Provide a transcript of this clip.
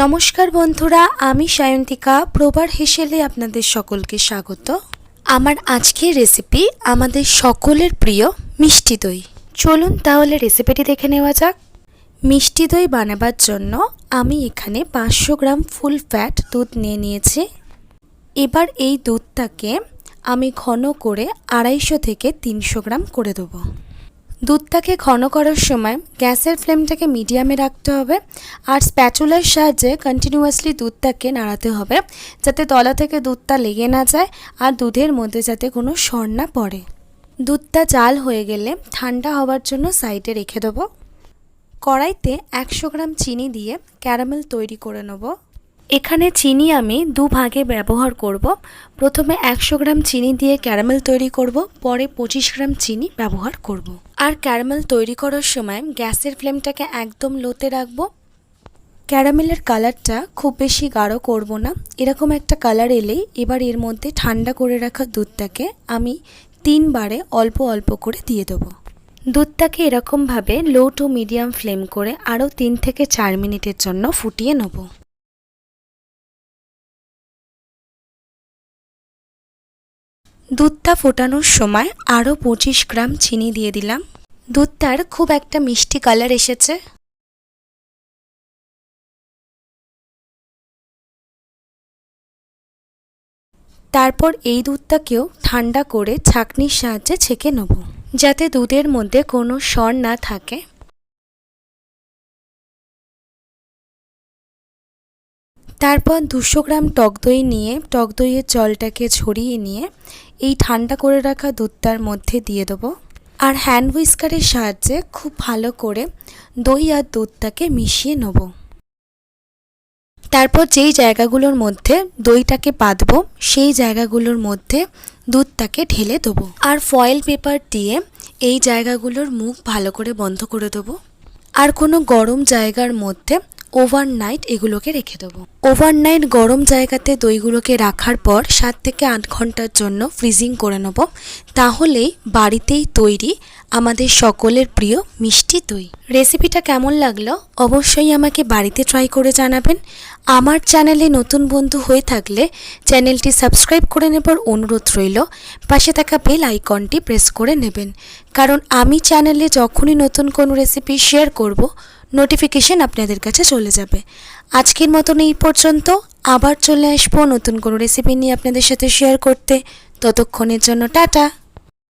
নমস্কার বন্ধুরা, আমি সায়ন্তিকা। প্রবার হেসেলে আপনাদের সকলকে স্বাগত। আমার আজকের রেসিপি আমাদের সকলের প্রিয় মিষ্টি দই। চলুন তাহলে রেসিপিটি দেখে নেওয়া যাক। মিষ্টি দই বানাবার জন্য আমি এখানে পাঁচশো গ্রাম ফুল ফ্যাট দুধ নিয়ে নিয়েছি। এবার এই দুধটাকে আমি ঘন করে আড়াইশো থেকে তিনশো গ্রাম করে দেবো। দুধটাকে ঘন করার সময় গ্যাসের ফ্লেমটাকে মিডিয়ামে রাখতে হবে আর স্প্যাচুলার সাহায্যে কন্টিনিউয়াসলি দুধটাকে নাড়াতে হবে যাতে তলা থেকে দুধটা লেগে না যায় আর দুধের মধ্যে যাতে কোনো সর না পড়ে। দুধটা জাল হয়ে গেলে ঠান্ডা হওয়ার জন্য সাইডে রেখে দেবো। কড়াইতে একশো গ্রাম চিনি দিয়ে ক্যারামেল তৈরি করে নেব। এখানে চিনি আমি দু ভাগে ব্যবহার করব। প্রথমে একশো গ্রাম চিনি দিয়ে ক্যারামেল তৈরি করব, পরে পঁচিশ গ্রাম চিনি ব্যবহার করব। আর ক্যারামেল তৈরি করার সময় গ্যাসের ফ্লেমটাকে একদম লোতে রাখব। ক্যারামেলের কালারটা খুব বেশি গাঢ় করব না। এরকম একটা কালার এলেই এবার এর মধ্যে ঠান্ডা করে রাখা দুধটাকে আমি তিনবারে অল্প অল্প করে দিয়ে দেবো। দুধটাকে এরকমভাবে লো টু মিডিয়াম ফ্লেম করে আরও তিন থেকে চার মিনিটের জন্য ফুটিয়ে নেব। দুধটা ফোটানোর সময় আরও পঁচিশ গ্রাম চিনি দিয়ে দিলাম। দুধটার খুব একটা মিষ্টি কালার এসেছে। তারপর এই দুধটাকেও ঠান্ডা করে ছাঁকনির সাহায্যে ছেঁকে নেব, যাতে দুধের মধ্যে কোনো স্বর না থাকে। তারপর দুশো গ্রাম টক দই নিয়ে, টক দইয়ের জলটাকে ছড়িয়ে নিয়ে, এই ঠান্ডা করে রাখা দুধটার মধ্যে দিয়ে দেবো। আর হ্যান্ড হুইস্কারের সাহায্যে খুব ভালো করে দই আর দুধটাকে মিশিয়ে নেব। তারপর যেই জায়গাগুলোর মধ্যে দইটাকে বাঁধবো, সেই জায়গাগুলোর মধ্যে দুধটাকে ঢেলে দেবো। আর ফয়েল পেপার দিয়ে এই জায়গাগুলোর মুখ ভালো করে বন্ধ করে দেবো। আর কোনো গরম জায়গার মধ্যে ওভারনাইট এগুলোকে রেখে দেবো। ওভারনাইট গরম জায়গাতে দইগুলোকে রাখার পর সাত থেকে আট ঘণ্টার জন্য ফ্রিজিং করে নেব। তাহলেই বাড়িতেই তৈরি আমাদের সকলের প্রিয় মিষ্টি দই। রেসিপিটা কেমন লাগল অবশ্যই আমাকে বাড়িতে ট্রাই করে জানাবেন। আমার চ্যানেলে নতুন বন্ধু হয়ে থাকলে চ্যানেলটি সাবস্ক্রাইব করে নেবার অনুরোধ রইল। পাশে থাকা বেল আইকনটি প্রেস করে নেবেন। কারণ আমি চ্যানেলে যখনই নতুন কোনো রেসিপি শেয়ার করব নোটিফিকেশন আপনাদের কাছে চলে যাবে। আজকের মতন এই পর্যন্ত। আবার চলে আসব নতুন কোনো রেসিপি নিয়ে আপনাদের সাথে শেয়ার করতে। ততক্ষণের জন্য টাটা।